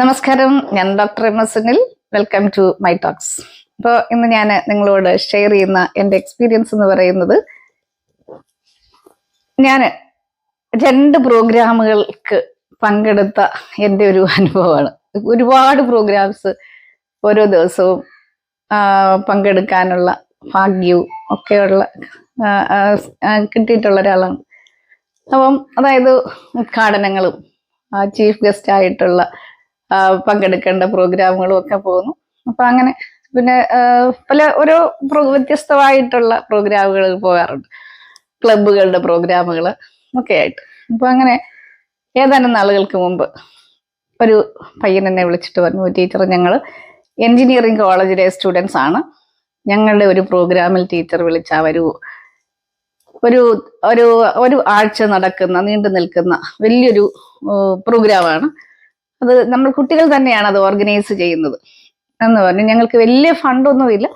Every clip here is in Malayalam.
നമസ്കാരം. ഞാൻ doctor M S Sunil. Welcome to my talks അപ്പോൾ ഇന്ന് ഞാൻ നിങ്ങളോട് ഷെയർ ചെയ്യുന്ന എന്റെ എക്സ്പീരിയൻസ് എന്ന് പറയുന്നത് ഞാൻ രണ്ട് പ്രോഗ്രാമുകൾക്ക് പങ്കെടുത്ത എന്റെ ഒരു അനുഭവമാണ്. ഒരുപാട് പ്രോഗ്രാംസ് ഓരോ ദിവസവും പങ്കെടുക്കാനുള്ള ഭാഗ്യവും ഒക്കെയുള്ള കിട്ടിയിട്ടുള്ള ഒരാളാണ്. അപ്പം അതായത് ഉദ്ഘാടനങ്ങളും ചീഫ് ഗസ്റ്റ് ആയിട്ടുള്ള പങ്കെടുക്കേണ്ട പ്രോഗ്രാമുകളും ഒക്കെ പോകുന്നു. അപ്പൊ അങ്ങനെ പിന്നെ പല ഓരോ വ്യത്യസ്തമായിട്ടുള്ള പ്രോഗ്രാമുകൾ പോകാറുണ്ട്. ക്ലബുകളുടെ പ്രോഗ്രാമുകൾ ഒക്കെ ആയിട്ട് അപ്പൊ അങ്ങനെ ഏതാനും നാളുകൾക്ക് മുമ്പ് ഒരു പയ്യൻ എന്നെ വിളിച്ചിട്ട് പറഞ്ഞു ടീച്ചർ ഞങ്ങൾ എഞ്ചിനീയറിംഗ് കോളേജിലെ സ്റ്റുഡൻസ് ആണ്. ഞങ്ങളുടെ ഒരു പ്രോഗ്രാമിൽ ടീച്ചർ വിളിച്ചാൽ ഒരു ഒരു ഒരു ആഴ്ച നടക്കുന്ന നീണ്ടു നിൽക്കുന്ന വലിയൊരു പ്രോഗ്രാമാണ്. അത് നമ്മൾ കുട്ടികൾ തന്നെയാണ് അത് ഓർഗനൈസ് ചെയ്യുന്നത് എന്ന് പറഞ്ഞു. ഞങ്ങൾക്ക് വലിയ ഫണ്ടൊന്നുമില്ല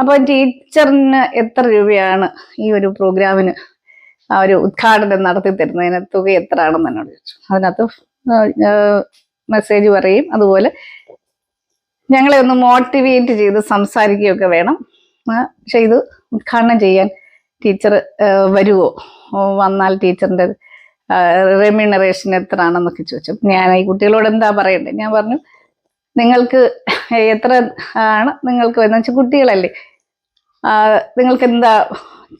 അപ്പൊ ടീച്ചറിന് എത്ര രൂപയാണ് ഈ ഒരു പ്രോഗ്രാമിന് ആ ഒരു ഉദ്ഘാടനം നടത്തി തരുന്നതിന് തുക എത്ര ആണെന്ന് എന്നോട് ചോദിച്ചു. അതിനകത്ത് മെസ്സേജ് പറയും. അതുപോലെ ഞങ്ങളെ ഒന്ന് മോട്ടിവേറ്റ് ചെയ്ത് സംസാരിക്കുകയൊക്കെ വേണം. പക്ഷെ ഇത് ഉദ്ഘാടനം ചെയ്യാൻ ടീച്ചർ വരുമോ വന്നാൽ ടീച്ചറിന്റെ റെമ്യൂണറേഷൻ എത്രയാണെന്നൊക്കെ ചോദിച്ചു. ഞാൻ ഈ കുട്ടികളോട് എന്താ പറയണ്ടത് ഞാൻ പറഞ്ഞു നിങ്ങൾക്ക് എത്ര ആണ് നിങ്ങൾക്ക് എന്ന് വെച്ചാൽ കുട്ടികളല്ലേ. നിങ്ങൾക്ക് എന്താ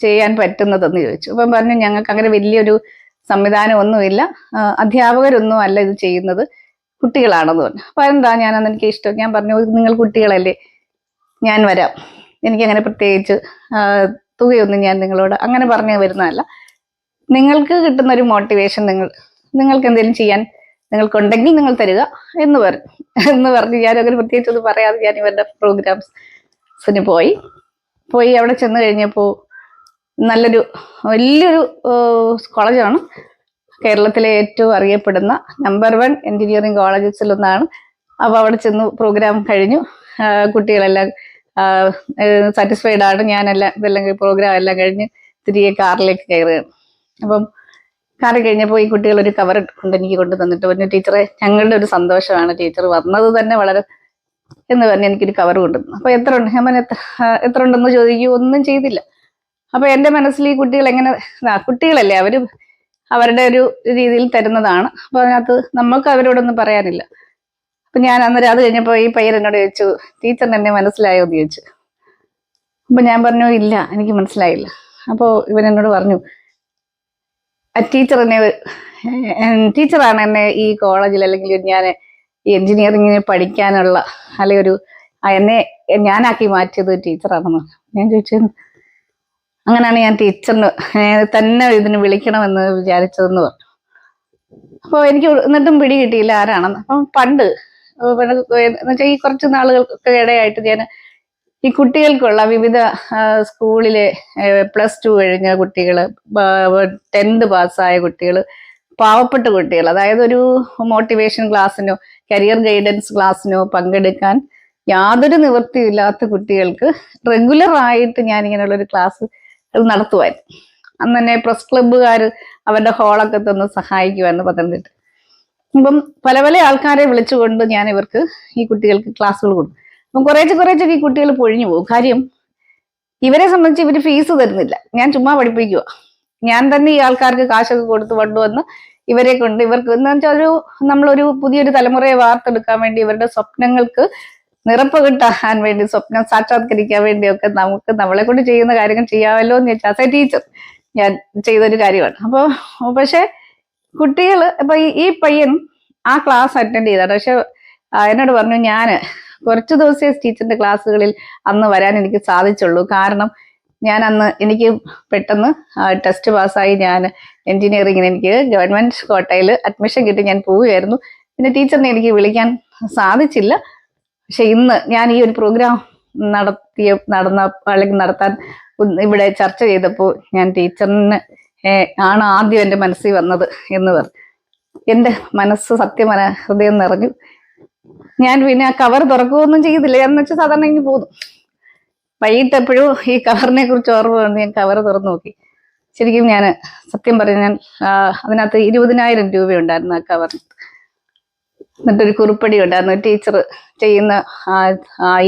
ചെയ്യാൻ പറ്റുന്നതെന്ന് ചോദിച്ചു. അപ്പം പറഞ്ഞു ഞങ്ങൾക്ക് അങ്ങനെ വലിയൊരു സംവിധാനം ഒന്നുമില്ല അധ്യാപകരൊന്നും അല്ല ഇത് ചെയ്യുന്നത്. കുട്ടികളാണെന്ന് പറഞ്ഞു. അപ്പൊ എന്താ ഞാനന്ന് എനിക്ക് ഇഷ്ടം. ഞാൻ പറഞ്ഞു നിങ്ങൾ കുട്ടികളല്ലേ. ഞാൻ വരാം. എനിക്കങ്ങനെ പ്രത്യേകിച്ച് തുകയൊന്നും ഞാൻ നിങ്ങളോട് അങ്ങനെ പറഞ്ഞു വരുന്നതല്ല. നിങ്ങൾക്ക് കിട്ടുന്ന ഒരു മോട്ടിവേഷൻ നിങ്ങൾ നിങ്ങൾക്ക് എന്തെങ്കിലും ചെയ്യാൻ നിങ്ങൾക്കുണ്ടെങ്കിൽ നിങ്ങൾ തരിക എന്ന് പറഞ്ഞു എന്ന് പറഞ്ഞ് ഞാൻ അങ്ങനെ പ്രത്യേകിച്ച് ഒന്നും പറയാതെ ഞാൻ ഇവരുടെ പ്രോഗ്രാംസിന് പോയി. പോയി അവിടെ ചെന്ന് കഴിഞ്ഞപ്പോൾ നല്ലൊരു വലിയൊരു കോളേജാണ് കേരളത്തിലെ ഏറ്റവും അറിയപ്പെടുന്ന നമ്പർ വൺ എഞ്ചിനീയറിംഗ് കോളേജസിൽ ഒന്നാണ്. അപ്പോൾ അവിടെ ചെന്ന് പ്രോഗ്രാം കഴിഞ്ഞു. കുട്ടികളെല്ലാം സാറ്റിസ്ഫൈഡ് ആണ്. ഞാനെല്ലാം ഇതെല്ലാം പ്രോഗ്രാം എല്ലാം കഴിഞ്ഞ് തിരികെ കാറിലേക്ക് കയറുകയാണ്. അപ്പം കാറി കഴിഞ്ഞപ്പോൾ ഈ കുട്ടികൾ ഒരു കവർ കൊണ്ട് എനിക്ക് കൊണ്ടു തന്നിട്ട് പറഞ്ഞു ടീച്ചറെ ഞങ്ങളുടെ ഒരു സന്തോഷമാണ് ടീച്ചർ വന്നത് തന്നെ വളരെ എന്ന് പറഞ്ഞ് എനിക്കൊരു കവർ കൊണ്ടുവന്നു അപ്പൊ എത്ര ഉണ്ട്? ഞാൻ എത്ര എത്ര ഉണ്ടെന്ന് ചോദിക്കൂ ഒന്നും ചെയ്തില്ല. അപ്പൊ എന്റെ മനസ്സിൽ ഈ കുട്ടികൾ എങ്ങനെ കുട്ടികളല്ലേ അവർ അവരുടെ ഒരു രീതിയിൽ തരുന്നതാണ്. അപ്പൊ അതിനകത്ത് നമ്മൾക്ക് അവരോടൊന്നും പറയാനില്ല. അപ്പൊ ഞാൻ അന്നേരം അത് കഴിഞ്ഞപ്പോ ഈ പയ്യൻ എന്നോട് ചോദിച്ചു ടീച്ചറിന് എന്നെ മനസ്സിലായോ? എന്ന് ചോദിച്ചു. അപ്പൊ ഞാൻ പറഞ്ഞു ഇല്ല എനിക്ക് മനസ്സിലായില്ല. അപ്പോ ഇവൻ എന്നോട് പറഞ്ഞു എന്നെ ടീച്ചറാണ് എന്നെ ഈ കോളേജിൽ അല്ലെങ്കിൽ ഞാൻ ഈ എഞ്ചിനീയറിങ്ങിന് പഠിക്കാനുള്ള അല്ലെങ്കിൽ ഒരു എന്നെ ഞാനാക്കി മാറ്റിയത് ടീച്ചറാണെന്ന് ഞാൻ ചോദിച്ചു അങ്ങനെയാണ് ഞാൻ ടീച്ചറിന് തന്നെ ഇതിന് വിളിക്കണമെന്ന് വിചാരിച്ചതെന്ന് പറഞ്ഞു. അപ്പോൾ എനിക്ക് എന്നിട്ടും പിടി കിട്ടിയില്ല ആരാണെന്ന്. അപ്പം പണ്ട് എന്നുവെച്ചാൽ ഈ കുറച്ച് നാളുകൾക്കൊക്കെ ഇടയായിട്ട് ഞാൻ ഈ കുട്ടികൾക്കുള്ള വിവിധ സ്കൂളിലെ പ്ലസ് ടു കഴിഞ്ഞ കുട്ടികൾ ടെൻത്ത് പാസ്സായ കുട്ടികൾ പാവപ്പെട്ട കുട്ടികൾ അതായത് ഒരു മോട്ടിവേഷൻ ക്ലാസ്സിനോ കരിയർ ഗൈഡൻസ് ക്ലാസ്സിനോ പങ്കെടുക്കാൻ യാതൊരു നിവൃത്തിയില്ലാത്ത കുട്ടികൾക്ക് റെഗുലർ ആയിട്ട് ഞാൻ ഇങ്ങനെയുള്ള ഒരു ക്ലാസ് നടത്തുമായിരുന്നു അന്ന് തന്നെ പ്രസ് ക്ലബ്ബുകാർ അവരുടെ ഹോളൊക്കെ തന്ന് സഹായിക്കുമായിരുന്നു പത്തനംതിട്ട. അപ്പം പല പല ആൾക്കാരെ വിളിച്ചുകൊണ്ട് ഞാൻ ഇവർക്ക് ഈ കുട്ടികൾക്ക് ക്ലാസ്സുകൾ കൊടുക്കും. അപ്പം കുറേച്ചെ കുറേച്ചൊക്കെ ഈ കുട്ടികൾ പൊഴിഞ്ഞു പോകും. കാര്യം ഇവരെ സംബന്ധിച്ച് ഇവർ ഫീസ് തരുന്നില്ല. ഞാൻ ചുമ്മാ പഠിപ്പിക്കുക ഞാൻ തന്നെ ഈ ആൾക്കാർക്ക് കാശൊക്കെ കൊടുത്ത് കൊണ്ടുവന്ന് ഇവരെ കൊണ്ട് ഇവർക്ക് എന്ന് വെച്ചാൽ ഒരു നമ്മളൊരു പുതിയൊരു തലമുറയെ വാർത്തെടുക്കാൻ വേണ്ടി ഇവരുടെ സ്വപ്നങ്ങൾക്ക് നിറപ്പ് കിട്ടാൻ വേണ്ടി സ്വപ്നം സാക്ഷാത്കരിക്കാൻ വേണ്ടിയൊക്കെ നമുക്ക് നമ്മളെ കൊണ്ട് ചെയ്യുന്ന കാര്യങ്ങൾ ചെയ്യാമല്ലോ എന്ന് വെച്ചാൽ ആസ് എ ടീച്ചർ ഞാൻ ചെയ്തൊരു കാര്യമാണ്. അപ്പോൾ പക്ഷെ കുട്ടികൾ ഇപ്പൊ ഈ- പയ്യൻ ആ ക്ലാസ് അറ്റൻഡ് ചെയ്താണ്. പക്ഷെ എന്നോട് പറഞ്ഞു ഞാൻ കുറച്ച് ദിവസേ ടീച്ചറിന്റെ ക്ലാസ്സുകളിൽ അന്ന് വരാൻ എനിക്ക് സാധിച്ചുള്ളൂ. കാരണം ഞാൻ അന്ന് എനിക്ക് പെട്ടെന്ന് ടെസ്റ്റ് പാസ്സായി ഞാൻ എൻജിനീയറിങ്ങിന് എനിക്ക് ഗവൺമെന്റ് കോട്ടയിൽ അഡ്മിഷൻ കിട്ടി ഞാൻ പോവുകയായിരുന്നു. പിന്നെ ടീച്ചറിനെ എനിക്ക് വിളിക്കാൻ സാധിച്ചില്ല. പക്ഷെ ഇന്ന് ഞാൻ ഈ ഒരു പ്രോഗ്രാം നടത്തിയ നടന്ന അല്ലെങ്കിൽ നടത്താൻ ഇവിടെ ചർച്ച ചെയ്തപ്പോൾ ഞാൻ ടീച്ചറിന് ആണ് ആദ്യം എന്റെ മനസ്സിൽ വന്നത് എന്ന് പറഞ്ഞു. എന്റെ മനസ്സ് സത്യമന ഹൃദയം നിറഞ്ഞു. ഞാൻ പിന്നെ ആ കവർ തുറക്കുകയൊന്നും ചെയ്തില്ല. എന്ന് വെച്ചാൽ സാധാരണ ഇങ്ങനെ പോകും വൈകിട്ട് എപ്പോഴും ഈ കവറിനെ കുറിച്ച് ഓർമ്മ വന്ന് ഞാൻ കവർ തുറന്നു നോക്കി. ശരിക്കും ഞാൻ സത്യം പറഞ്ഞു ഞാൻ അതിനകത്ത് ഇരുപതിനായിരം രൂപയുണ്ടായിരുന്നു ആ കവറിന് എന്നിട്ടൊരു കുറിപ്പടി ഉണ്ടായിരുന്നു. ടീച്ചർ ചെയ്യുന്ന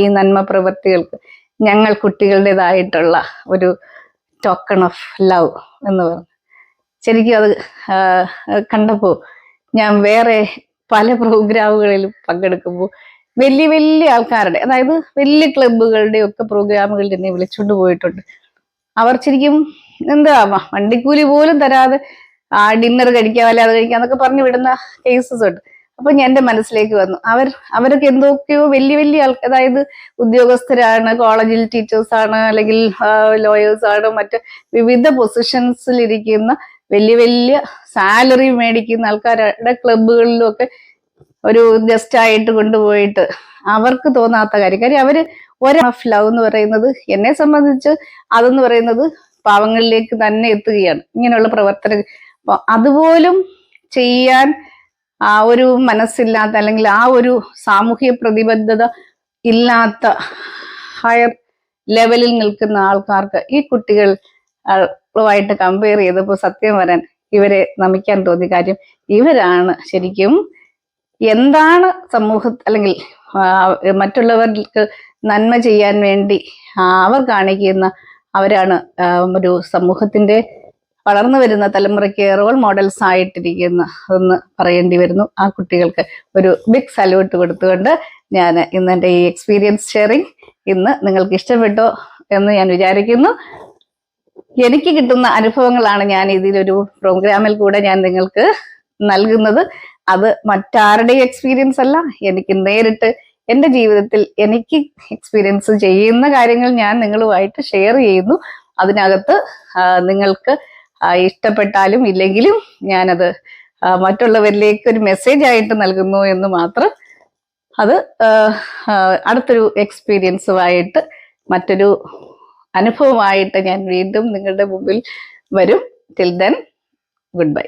ഈ നന്മ പ്രവൃത്തികൾക്ക് ഞങ്ങൾ കുട്ടികളുടേതായിട്ടുള്ള ഒരു ടോക്കൺ ഓഫ് ലവ് എന്ന് പറഞ്ഞു. ശരിക്കും അത് കണ്ടപ്പോൾ ഞാൻ വേറെ പല പ്രോഗ്രാമുകളിലും പങ്കെടുക്കുമ്പോൾ വലിയ വലിയ ആൾക്കാരുടെ അതായത് വലിയ ക്ലബ്ബുകളുടെ ഒക്കെ പ്രോഗ്രാമുകളിൽ എന്നെ വിളിച്ചുകൊണ്ട് പോയിട്ടുണ്ട്. അവർ ശരിക്കും എന്താ വണ്ടിക്കൂലി പോലും തരാതെ ആ ഡിന്നർ കഴിക്കാൻ അല്ലെ അത് കഴിക്കാം എന്നൊക്കെ പറഞ്ഞു വിടുന്ന കേസസ് ഉണ്ട്. അപ്പൊ ഞാൻ എന്റെ മനസ്സിലേക്ക് വന്നു. അവർ അവരൊക്കെ എന്തൊക്കെയോ വലിയ വലിയ ആൾ അതായത് ഉദ്യോഗസ്ഥരാണ് കോളേജിൽ ടീച്ചേഴ്സ് ആണ് അല്ലെങ്കിൽ ലോയേഴ്സ് ആണ് മറ്റ് വിവിധ പൊസിഷൻസിൽ ഇരിക്കുന്ന വലിയ വലിയ സാലറി മേടിക്കുന്ന ആൾക്കാരുടെ ക്ലബുകളിലും ഒക്കെ ഒരു ഗസ്റ്റ് ആയിട്ട് കൊണ്ടുപോയിട്ട് അവർക്ക് തോന്നാത്ത കാര്യം. കാര്യം അവർ ഒരു ഓഫ് ലവ് എന്ന് പറയുന്നത് എന്നെ സംബന്ധിച്ച് അതെന്ന് പറയുന്നത് പാവങ്ങളിലേക്ക് തന്നെ എത്തുകയാണ്. ഇങ്ങനെയുള്ള പ്രവർത്തനം അതുപോലും ചെയ്യാൻ ആ ഒരു മനസ്സില്ലാത്ത അല്ലെങ്കിൽ ആ ഒരു സാമൂഹ്യ പ്രതിബദ്ധത ഇല്ലാത്ത ഹയർ ലെവലിൽ നിൽക്കുന്ന ആൾക്കാർക്ക് ഈ കുട്ടികൾ ആളുമായിട്ട് കമ്പയർ ചെയ്തപ്പോൾ സത്യം വരാൻ ഇവരെ നമിക്കാൻ തോന്നിയ കാര്യം ഇവരാണ് ശരിക്കും എന്താണ് സമൂഹ അല്ലെങ്കിൽ മറ്റുള്ളവർക്ക് നന്മ ചെയ്യാൻ വേണ്ടി അവർ കാണിക്കുന്ന അവരാണ് ഒരു സമൂഹത്തിന്റെ വളർന്നു വരുന്ന തലമുറയ്ക്ക് റോൾ മോഡൽസ് ആയിട്ടിരിക്കുന്ന എന്ന് പറയേണ്ടി വരുന്നു. ആ കുട്ടികൾക്ക് ഒരു ബിഗ് സല്യൂട്ട് കൊടുത്തുകൊണ്ട് ഞാൻ ഇന്ന് എന്റെ ഈ എക്സ്പീരിയൻസ് ഷെയറിങ് ഇന്ന് നിങ്ങൾക്ക് ഇഷ്ടപ്പെട്ടോ എന്ന് ഞാൻ വിചാരിക്കുന്നു. എനിക്ക് കിട്ടുന്ന അനുഭവങ്ങളാണ് ഞാൻ ഇതിലൊരു പ്രോഗ്രാമിൽ കൂടെ ഞാൻ നിങ്ങൾക്ക് നൽകുന്നത്. അത് മറ്റാരുടെയും എക്സ്പീരിയൻസ് അല്ല. എനിക്ക് നേരിട്ട് എന്റെ ജീവിതത്തിൽ എനിക്ക് എക്സ്പീരിയൻസ് ചെയ്യുന്ന കാര്യങ്ങൾ ഞാൻ നിങ്ങളുമായിട്ട് ഷെയർ ചെയ്യുന്നു. അതിനകത്ത് നിങ്ങൾക്ക് ഇഷ്ടപ്പെട്ടാലും ഇല്ലെങ്കിലും ഞാനത് മറ്റുള്ളവരിലേക്ക് ഒരു മെസ്സേജ് ആയിട്ട് നൽകുന്നു എന്ന് മാത്രം അത് അടുത്തൊരു എക്സ്പീരിയൻസുമായിട്ട് മറ്റൊരു അനുഭവമായിട്ട് ഞാൻ വീണ്ടും നിങ്ങളുടെ മുമ്പിൽ വരും. Till then good bye